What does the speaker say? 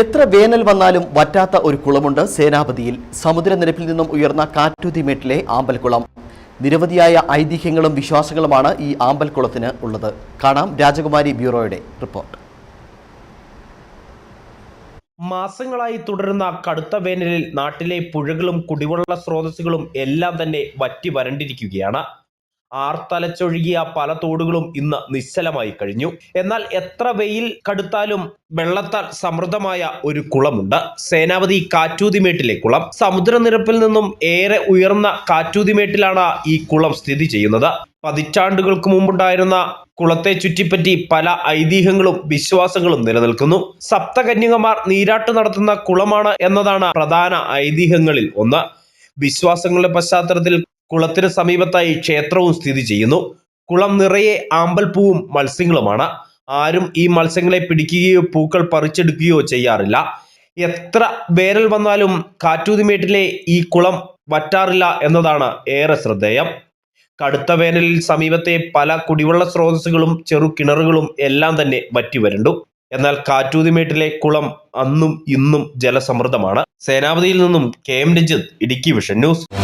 എത്ര വേനൽ വന്നാലും വറ്റാത്ത ഒരു കുളമുണ്ട് സേനാപതിയിൽ. സമുദ്രനിരപ്പിൽ നിന്നും ഉയർന്ന കാറ്റുതിമേട്ടിലെ ആമ്പൽക്കുളം. നിരവധിയായ ഐതിഹ്യങ്ങളും വിശ്വാസങ്ങളുമാണ് ഈ ആമ്പൽക്കുളത്തിന് ഉള്ളത്. കാണാം രാജകുമാരി ബ്യൂറോയുടെ റിപ്പോർട്ട്. മാസങ്ങളായി തുടരുന്ന കടുത്ത വേനലിൽ നാട്ടിലെ പുഴകളും കുടിവെള്ള സ്രോതസ്സുകളും എല്ലാം തന്നെ വറ്റി വരണ്ടിരിക്കുകയാണ്. ആർത്തലച്ചൊഴുകിയ പല തോടുകളും ഇന്ന് നിശ്ചലമായി കഴിഞ്ഞു. എന്നാൽ എത്ര വെയിൽ കടുത്താലും വെള്ളത്താൽ സമൃദ്ധമായ ഒരു കുളമുണ്ട്. സേനാപതി കാറ്റൂതിമേട്ടിലെ കുളം സമുദ്രനിരപ്പിൽ നിന്നും ഏറെ ഉയർന്ന കാറ്റൂതിമേട്ടിലാണ് ഈ കുളം സ്ഥിതി ചെയ്യുന്നത്. പതിറ്റാണ്ടുകൾക്ക് മുമ്പുണ്ടായിരുന്ന കുളത്തെ ചുറ്റിപ്പറ്റി പല ഐതിഹ്യങ്ങളും വിശ്വാസങ്ങളും നിലനിൽക്കുന്നു. സപ്തകന്യകമാർ നീരാട്ട് നടത്തുന്ന കുളമാണ് എന്നതാണ് പ്രധാന ഐതിഹ്യങ്ങളിൽ ഒന്ന്. വിശ്വാസങ്ങളുടെ പശ്ചാത്തലത്തിൽ കുളത്തിന് സമീപത്തായി ക്ഷേത്രവും സ്ഥിതി ചെയ്യുന്നു. കുളം നിറയെ ആമ്പൽപ്പൂവും മത്സ്യങ്ങളുമാണ്. ആരും ഈ മത്സ്യങ്ങളെ പിടിക്കുകയോ പൂക്കൾ പറിച്ചെടുക്കുകയോ ചെയ്യാറില്ല. എത്ര വേനൽ വന്നാലും കാറ്റൂതിമേട്ടിലെ ഈ കുളം വറ്റാറില്ല എന്നതാണ് ഏറെ ശ്രദ്ധേയം. കടുത്ത വേനലിൽ സമീപത്തെ പല കുടിവെള്ള സ്രോതസ്സുകളും ചെറു കിണറുകളും എല്ലാം തന്നെ വറ്റി വരണ്ടു. എന്നാൽ കാറ്റൂതിമേട്ടിലെ കുളം അന്നും ഇന്നും ജലസമൃദ്ധമാണ്. സേനാപതിയിൽ നിന്നും K M Ranjith Idukki vision news.